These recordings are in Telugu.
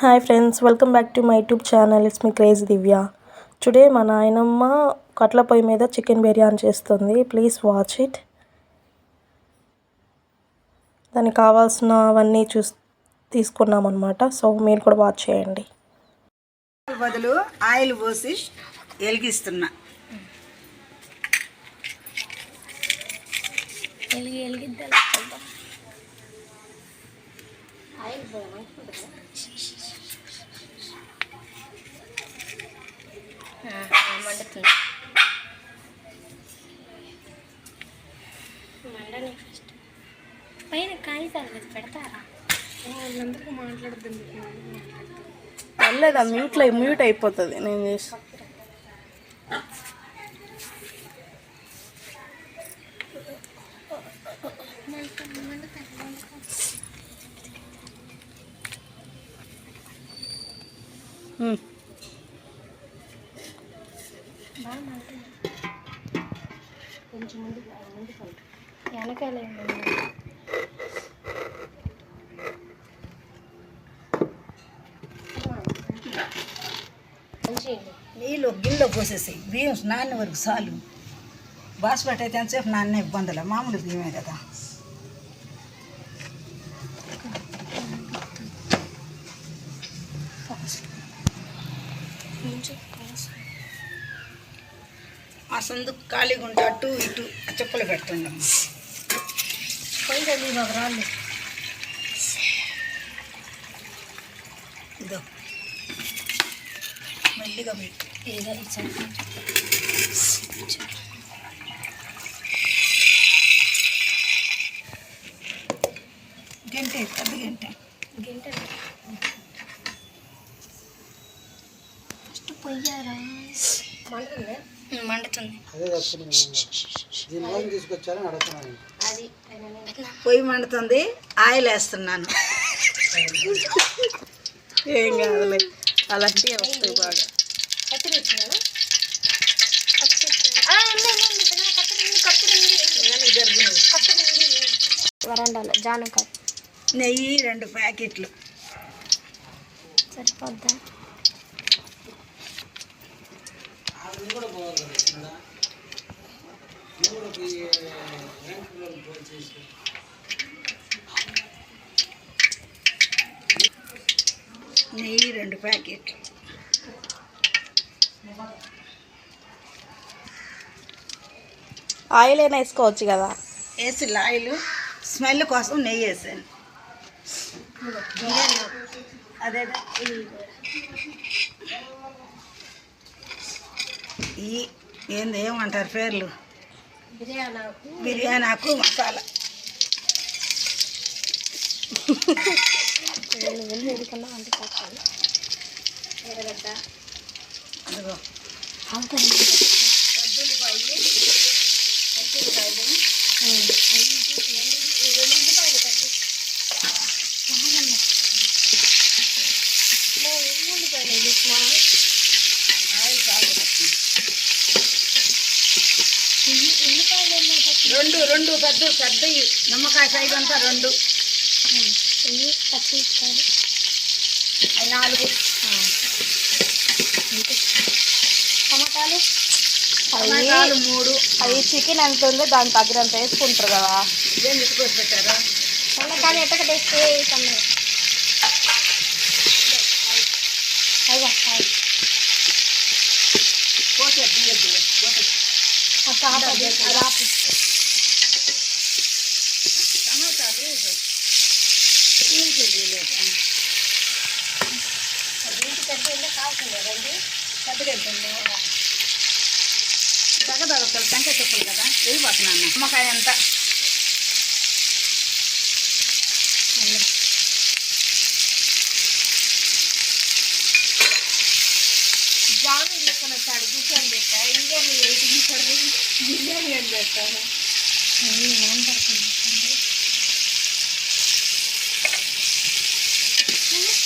Hi friends welcome back to my YouTube channel it's me craze Divya today మా నాయనమ్మ కట్ల పొయ్యి మీద చికెన్ బిర్యానీ చేస్తుంది. ప్లీజ్ వాచ్ ఇట్ దానికి కావాల్సినవన్నీ చూస్ తీసుకున్నాం అనమాట సో మీరు కూడా వాచ్ చేయండి. బదులు ఆయిల్ పోసి వెలిగిస్తున్నా ఎలిగి. మండుతుంది మండని ఫస్ట్ పైన కాగితాలు కదా పెడతారా? వాళ్ళందరికీ మాట్లాడుతుంది పర్లేదు మ్యూట్లో మ్యూట్ అయిపోతుంది నేను చేసి మంటుంది కొంచెం ముందు ముందు వెనకాల నీళ్ళు గిన్నెలో పోసేసి బియ్యం నాన్న వరకు చాలు. బాస్మతి అయితే ఎంతసేపు నాన్న ఇబ్బందులే మామూలు బియ్యమే కదా. సందు ఖాళీగా ఉంటే అటు ఇటు చెప్పులు పెట్టండి పోయి తల్లి బాబు రాళ్ళు ఇదో మెల్లిగా పెట్టి. ఏదో ఇచ్చాను గంట పెద్ద గంట. గింట ఫస్ట్ పొయ్యారా? మండుతుంది మండుతుంది. అది పొయ్యి మండుతుంది ఆయిల్ వేస్తున్నాను. ఏం కాదులే అలాంటివి వస్తాయి బాగా. వరండాలో జానకాయ నెయ్యి రెండు ప్యాకెట్లు. సరిపోద్దా? నెయ్యి రెండు ప్యాకెట్లు. ఆయిల్ అయినా వేసుకోవచ్చు కదా? వేసి ఆయిల్. స్మెల్ కోసం నెయ్యి వేసాను. అదే. ఈ ఏంది ఏమంటారు పేర్లు? బిర్యానాకు. బిర్యానీ ఆకు మసాలా అదిగో. అవుతుంది ఆయిల్ చాలు రెండు పెద్ద పెద్ద నిమ్మకాయ సైజు అంతా రెండు. నాలుగు. టమాటాలు టమాటాలు మూడు. అవి చికెన్ ఎంత ఉందో దాని తగినంత వేసుకుంటారు కదా. ఇదేం ఎత్తుకొని పెట్టారా? టమాటాలు ఎట్టక టేస్ట్ తమ్ముడు అయ్యా పోతే తీయద్దులే పోతే ఒక ఆపు అది అది ఆపు టమాటాలు తీయలేదు దీనికి పెద్ద ఉందా కావాల్సిందే రండి పెద్దగా వెళ్తుంది తగ్గదొక్కలు టెంకాయ చెప్పులు కదా వేయబోతున్నాను నిమ్మకాయ ఎంత జాము తీసుకొని వచ్చాడు కూర్చొని పెట్టా ఇంకా మీ బిర్యానీ అని పెట్టాను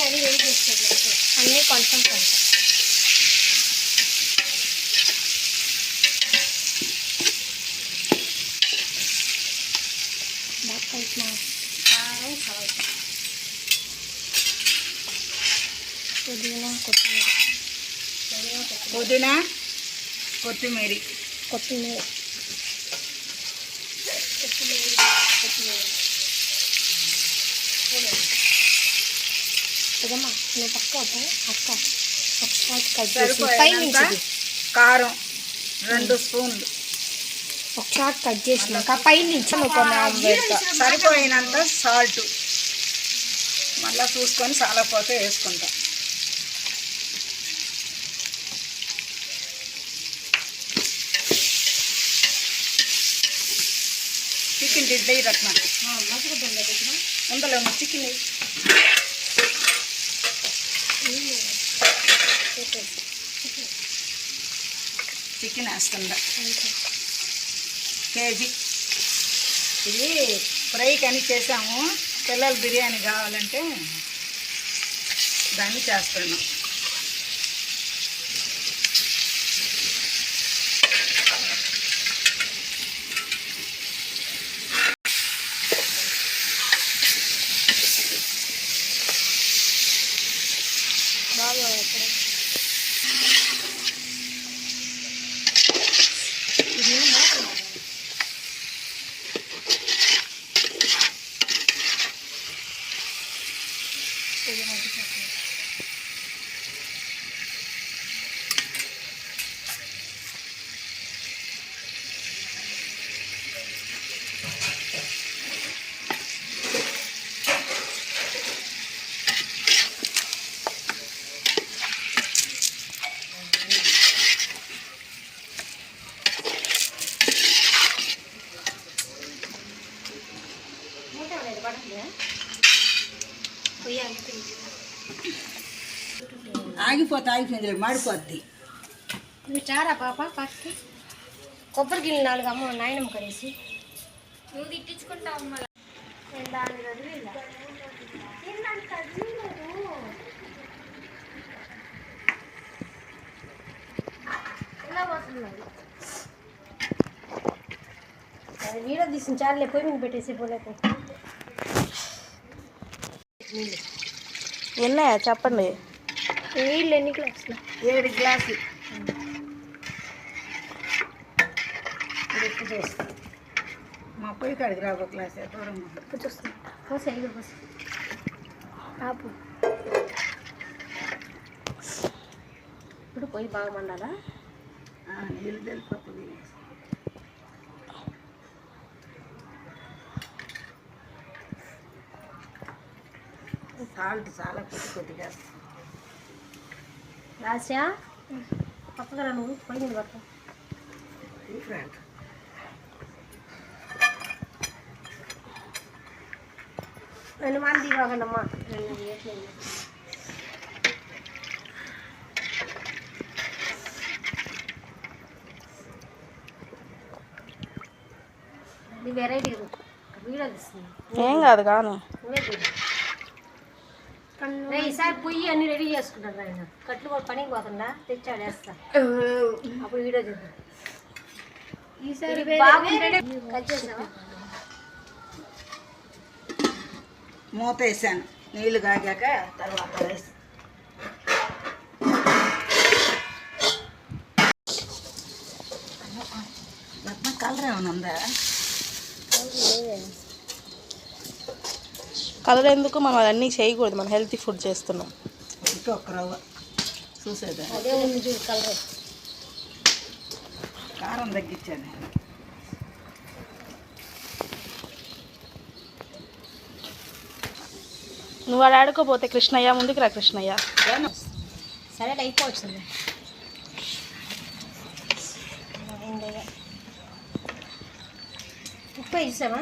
అన్నీ వేడి చేసుకుంటున్నాను అన్నీ కొంచెం కొంచెం బాగా కలిసిన కారం కలవాలి పుదీనా కొత్తిమీర పుదీనా కొత్తిమీర పుదీనా కొత్తిమీర కొత్తిమీర కొత్తిమీర ఇదమ్మా నువ్వు పక్క? అక్క ఒక షాట్ కట్ చేసి కారం రెండు స్పూన్లు. ఒక షాట్ కట్ చేసినాక పై నుంచి నువ్వు కొన్ని పెడతా సరిపోయినంత సాల్ట్. మళ్ళీ చూసుకొని చాలపోతే వేసుకుంటాం. చికెన్ తింటే రత్న ఉందలే చికెన్. చికెన్ వేస్తుందా కేజీ. ఇది ఫ్రైకి అని చేసాము. పిల్లలు బిర్యానీ కావాలంటే దాన్ని చేస్తున్నాం. ఆగిపోతే ఆగిపోయింది మాడిపోద్ది. నువ్వు చారా పాప పక్కకి కొబ్బరి గిన్నె నాలుగు అమ్మ నాయనమ్మ కరేసి నువ్వు తిట్టించుకుంటావు నేను దాన్ని వీడియో తీసిన చాలే పోయి మీద పెట్టేసి పోలేకు. ఎన్నయ్యా చెప్పండి. నీళ్ళు ఎన్ని గ్లాసులు? ఏడు గ్లాసు ఇది ఉప్పు చూస్తాం. మా పొయ్యి కాడికి రాబో గ్లాస్ దూరం పోసే ఇక పోసే ఆపు. ఇప్పుడు పోయి బాగా మండాలా? నీళ్ళు తెలిపోతుంది. సాల్ట్ చాలా కొద్ది కొద్దిగా. వేస్తాం. రాసా పక్కన నువ్వు పోయి మీద పట్టు డిఫరెంట్ రెండు మంది కాకండమ్మా రెండు వేయట్లేదు ఇది వెరైటీ వీడియో తీస్తుంది ఏం కాదు కాను నువ్వే తీరు రే, ఈసారి పొయ్యి అన్ని రెడీ చేసుకుంటారు ఆయన. కట్లు కూడా పనికి పోకుండా తెచ్చాడు వేస్తా. అప్పుడు వీడియో చేద్దాం. ఈసారి మూత వేసాను నీళ్ళు కాగాక తర్వాత వేసి కలర్ ఏమైనా ఉందా? కలర్ ఎందుకు మనం అవన్నీ చేయకూడదు మనం హెల్తీ ఫుడ్ చేస్తున్నాం. ఇంకా ఒక రవ్వ. చూసేదా? అదే ఉంది చూడు కలర్ కారం తగ్గించాను. నువ్వు వాడు ఆడుకోపోతే కృష్ణయ్య ముందుకు రా కృష్ణయ్య. సరే అయిపోవచ్చు ఉప్పు వేసామా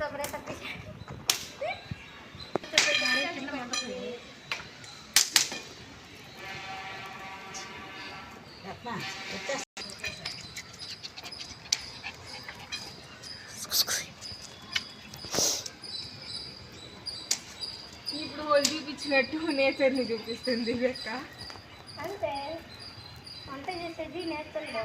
భూత ప్రేత రత్న వచ్చేస్తా ఇప్పుడు వాళ్ళు చూపించినట్టు నేచర్ని చూపిస్తుంది లెక్క అంతే వంట చేసేది నేర్చుందో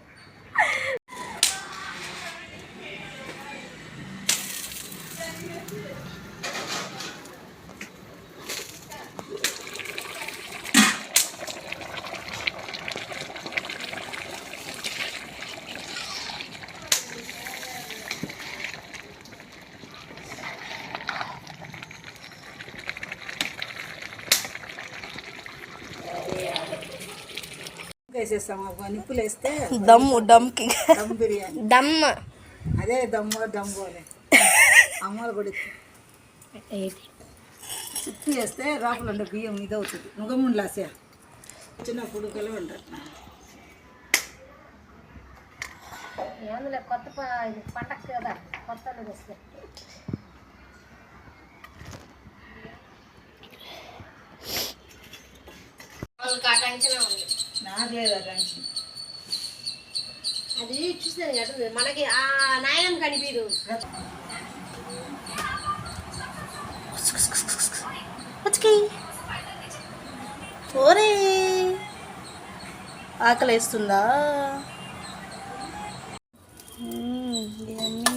వేసేస్తాం నిప్పులు వేస్తే దమ్ము డమ్కి దమ్ బిర్యానీ. దమ్. అదే దమ్ము దమ్ము అని. అమ్మలు కూడా చిప్పు వేస్తే రాపులు ఉండే బియ్యం ఇది అవుతుంది నుగముండ్లాసే చిన్నప్పుడు కలిగి ఉంటారు కొత్త పండగ కదా కొత్త టెన్షన్ ఉంది. నాకు అది చూసేది కదా మనకి ఆ నాయనం కనిపించదు ఓరే. ఆకలేస్తుందా? ఇవన్నీ